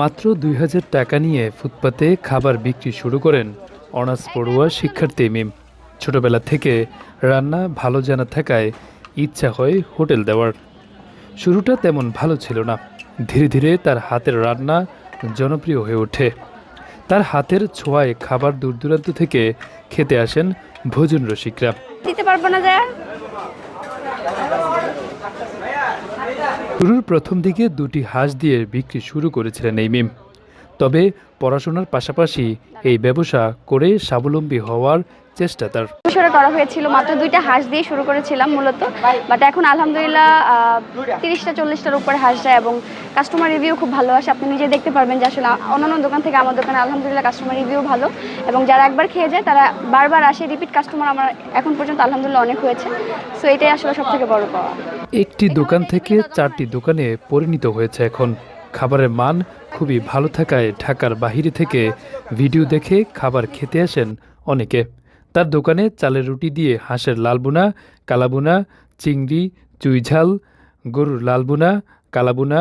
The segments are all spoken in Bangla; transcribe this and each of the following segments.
মাত্র দুই হাজার টাকা নিয়ে ফুটপাতে খাবার বিক্রি শুরু করেন অনার্স পড়ুয়া শিক্ষার্থী মিম। ছোটবেলা থেকে রান্না ভালো জানা থাকায় ইচ্ছা হয় হোটেল দেওয়ার। শুরুটা তেমন ভালো ছিল না। ধীরে ধীরে তার হাতের রান্না জনপ্রিয় হয়ে ওঠে। তার হাতের ছোঁয়ায় খাবার দূর দূরান্ত থেকে খেতে আসেন ভোজন রসিকরা। দিতে পারব না শুরুর প্রথম দিকে দুটি হাঁস দিয়ে বিক্রি শুরু করেছিলেন এই মিম। তবে পড়াশোনার পাশাপাশি এই ব্যবসা করে স্বাবলম্বী হওয়ার চেষ্টা তার। শুরু করা হয়েছিল মাত্র দুইটা হাঁস দিয়ে শুরু করেছিলাম মূলত। বাট এখন আলহামদুলিল্লাহ তিরিশটা চল্লিশটার উপরে হাঁস যায় এবং কাস্টমার রিভিউ খুব ভালো আসে। আপনি নিজে দেখতে পারবেন যে আসলে অন্যান্য দোকান থেকে আমার দোকানে আলহামদুলিল্লাহ কাস্টমার রিভিউ ভালো এবং যারা একবার খেয়ে যায় তারা বারবার আসে। রিপিট কাস্টমার আমার এখন পর্যন্ত আলহামদুলিল্লাহ অনেক হয়েছে। সো এটাই আসলে সব থেকে বড় পাওয়া। একটি দোকান থেকে চারটি দোকানে পরিণত হয়েছে এখন। খাবারের মান খুবই ভালো থাকায় ঢাকার বাহিরে থেকে ভিডিও দেখে খাবার খেতে আসেন অনেকে। তার দোকানে চালের রুটি দিয়ে হাঁসের লালবুনা, কালাবুনা, চিংড়ি, চুইঝাল, গরুর লালবুনা, কালাবুনা,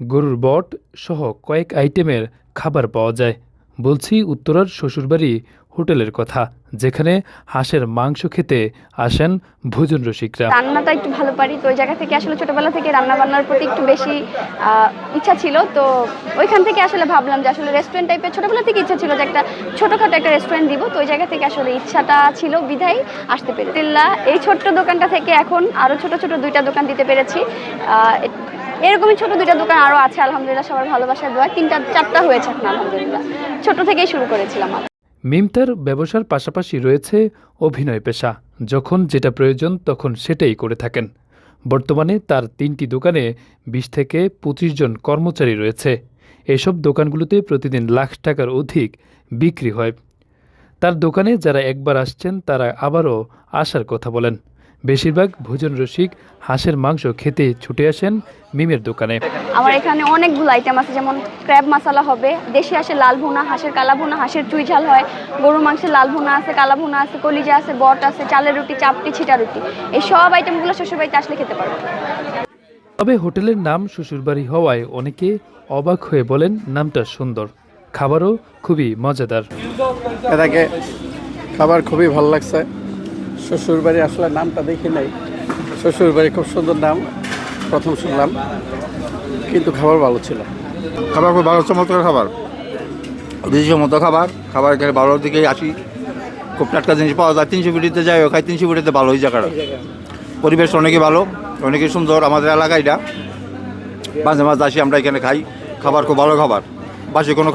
গরুর বট সহ কয়েক আইটেমের খাবার পাওয়া যায়। বলছি, উত্তরার শ্বশুরবাড়ি হোটেলের কথা যেখানে হাঁসের মাংস খেতে আসেন ভোজন রসিকরা। রান্নাটা একটু ভালো পারি তো ওই জায়গা থেকে আসলে ছোটবেলা থেকে রান্না বান্নার প্রতি একটু বেশি ইচ্ছা ছিল তো ওইখান থেকে আসলে ভাবলাম যে আসলে রেস্টুরেন্ট টাইপের ছোটবেলা থেকে ইচ্ছা ছিল যে একটা ছোটখাটো একটা রেস্টুরেন্ট দিব তো ওই জায়গা থেকে আসলে ইচ্ছাটা ছিল বিধায় আসতে পেরে। আলহামদুলিল্লাহ, এই ছোট্ট দোকানটা থেকে এখন আরও ছোট ছোট দুইটা দোকান দিতে পেরেছি। এরকমই ছোট দুইটা দোকান আরও আছে আলহামদুলিল্লাহ সবার ভালোবাসার দোয়া। তিনটা চারটা হয়েছে এখন আলহামদুলিল্লাহ। ছোট থেকেই শুরু করেছিলাম। মিম তার ব্যবসার পাশাপাশি রয়েছে অভিনয় পেশা। যখন যেটা প্রয়োজন, তখন সেটাই করে থাকেন। বর্তমানে তার তিনটি দোকানে বিশ থেকে পঁচিশ জন কর্মচারী রয়েছে। এসব দোকানগুলোতে প্রতিদিন লাখ টাকার অধিক বিক্রি হয়। তার দোকানে যারা একবার আসছেন, তারা আবারও আসার কথা বলেন। বেশিরভাগ ভোজন রসিক হাঁসের মাংস খেতে ছুটে আসেন মিমের দোকানে। আমার এখানে অনেকগুলো আইটেম আছে যেমন ক্র্যাব মশলা হবে দেশি হাঁসের লাল ভুনা হাঁসের কালা ভুনা হাঁসের চুই ঝাল হয় গরু মাংসের লাল ভুনা আছে কালা ভুনা আছে কলিজা আছে বট আছে চালের রুটি চাপটি ছিটা রুটি এই সব আইটেমগুলো শ্বশুরবাড়িতে আসলে খেতে পারব। তবে হোটেলের নাম শ্বশুরবাড়ি হওয়ায় অনেকে অবাক হয়ে বলেন নামটা সুন্দর। খাবারও খুবই মজাদার। এটাকে খাবার খুবই ভালো লাগছে। শ্বশুর বাড়ি আসলে নামটা দেখি নাই। শ্বশুর বাড়ি খুব সুন্দর নাম, প্রথম শুনলাম। কিন্তু খাবার ভালো ছিল। খাবার খুব ভালো, চমৎকার খাবার। দেশি মতো খাবার খাবার এখানে ভালোর দিকে আসি। খুব টাটকা জিনিস পাওয়া যায়, তিনশো বিটিতে যাই ওখানে তিনশো বিটিতে ভালো ওই জায়গাটা পরিবেশ অনেকই ভালো, অনেকই সুন্দর আমাদের এলাকায় এটা। মাঝে মাঝে আসি, আমরা এখানে খাই। খাবার খুব ভালো খাবার। বাসি কোনো